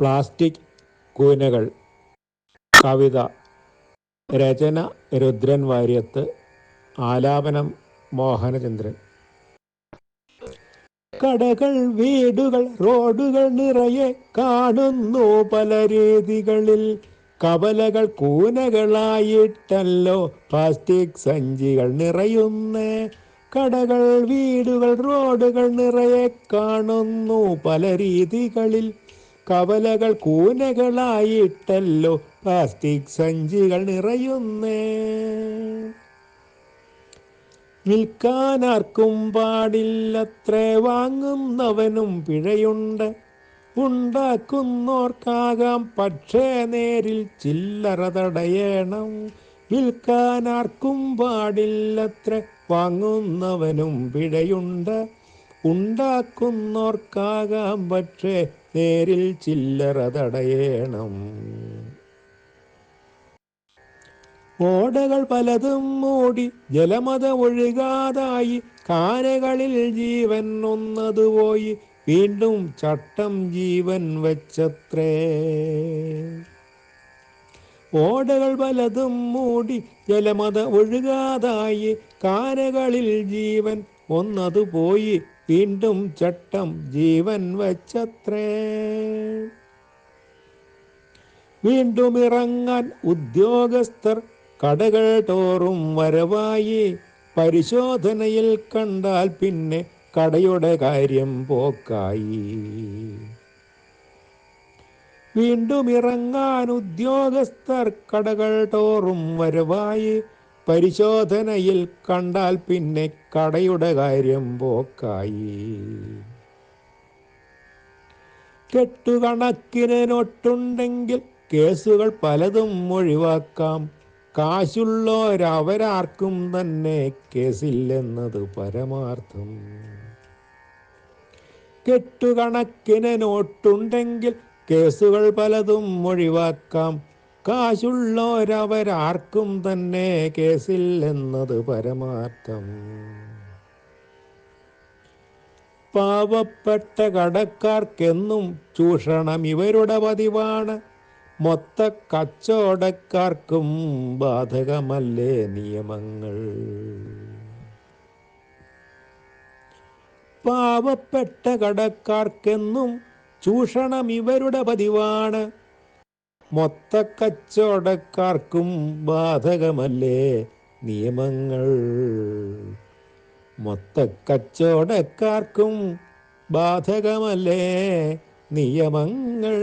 Plastic കൂനകൾ കവിത. രചന രുദ്രൻ വാര്യത്ത്. ആലാപനം മോഹനചന്ദ്രൻ. കടകൾ വീടുകൾ റോഡുകൾ നിറയെ കാണുന്നു പല രീതികളിൽ. കവലകൾ കൂനകളായിട്ടല്ലോ പ്ലാസ്റ്റിക് സഞ്ചികൾ നിറയുന്ന. കടകൾ വീടുകൾ റോഡുകൾ നിറയെ കാണുന്നു പല രീതികളിൽ. കവലകൾ കൂനകളായിട്ടല്ലോ പ്ലാസ്റ്റിക് സഞ്ചികൾ നിറയുന്നേ. വിൽക്കാനാർക്കും പാടില്ലത്രേ. വാങ്ങുന്നവനും പിഴയുണ്ട്. ഉണ്ടാക്കുന്നോർക്കാകാം പക്ഷേ നേരിൽ ചില്ലറ തടയണം. വിൽക്കാനാർക്കും പാടില്ലത്ര. വാങ്ങുന്നവനും പിഴയുണ്ട്. ഉണ്ടാക്കുന്നോർക്കാകാം പക്ഷേ നേരിൽ ചില്ലറ തടയണം. ഓടകൾ പലതും മൂടി ജലമത ഒഴുകാതായി കാനകളിൽ ജീവൻ ഒന്നതുപോയി വീണ്ടും ചട്ടം ജീവൻ വെച്ചത്രേ. ഓടകൾ പലതും മൂടി ജലമത ഒഴുകാതായി കാനകളിൽ ജീവൻ ഒന്നതു പോയി. വീണ്ടും ചട്ടം ജീവൻ വച്ചത്രേ. വീണ്ടും ഇറങ്ങാൻ ഉദ്യോഗസ്ഥർ കടകൾ തോറും വരവായി പരിശോധനയിൽ കണ്ടാൽ പിന്നെ കടയുടെ കാര്യം പോക്കായി. വീണ്ടും ഇറങ്ങാൻ ഉദ്യോഗസ്ഥർ കടകൾ തോറും വരവായി പരിശോധനയിൽ കണ്ടാൽ പിന്നെ കടയുടെ കാര്യം പോക്കായി. കെട്ടുകണക്കിന് നോട്ടുണ്ടെങ്കിൽ കേസുകൾ പലതും ഒഴിവാക്കാം. കാശുള്ളോരവരാർക്കും തന്നെ കേസില്ലെന്നത് പരമാർത്ഥം. കെട്ടുകണക്കിന് നോട്ടുണ്ടെങ്കിൽ കേസുകൾ പലതും ഒഴിവാക്കാം. കാശുള്ളോരവരാർക്കും തന്നെ കേസില്ലെന്നത് പരമാർത്ഥം. പാവപ്പെട്ട കടക്കാർക്കെന്നും ചൂഷണം ഇവരുടെ പതിവാണ്. മൊത്ത കച്ചവടക്കാർക്കും ബാധകമല്ലേ നിയമങ്ങൾ? പാവപ്പെട്ട കടക്കാർക്കെന്നും ചൂഷണം ഇവരുടെ പതിവാണ്. മൊത്ത കച്ചവടക്കാർക്കും ബാധകമല്ലേ നിയമങ്ങൾ? മൊത്ത കച്ചവടക്കാർക്കും ബാധകമല്ലേ നിയമങ്ങൾ?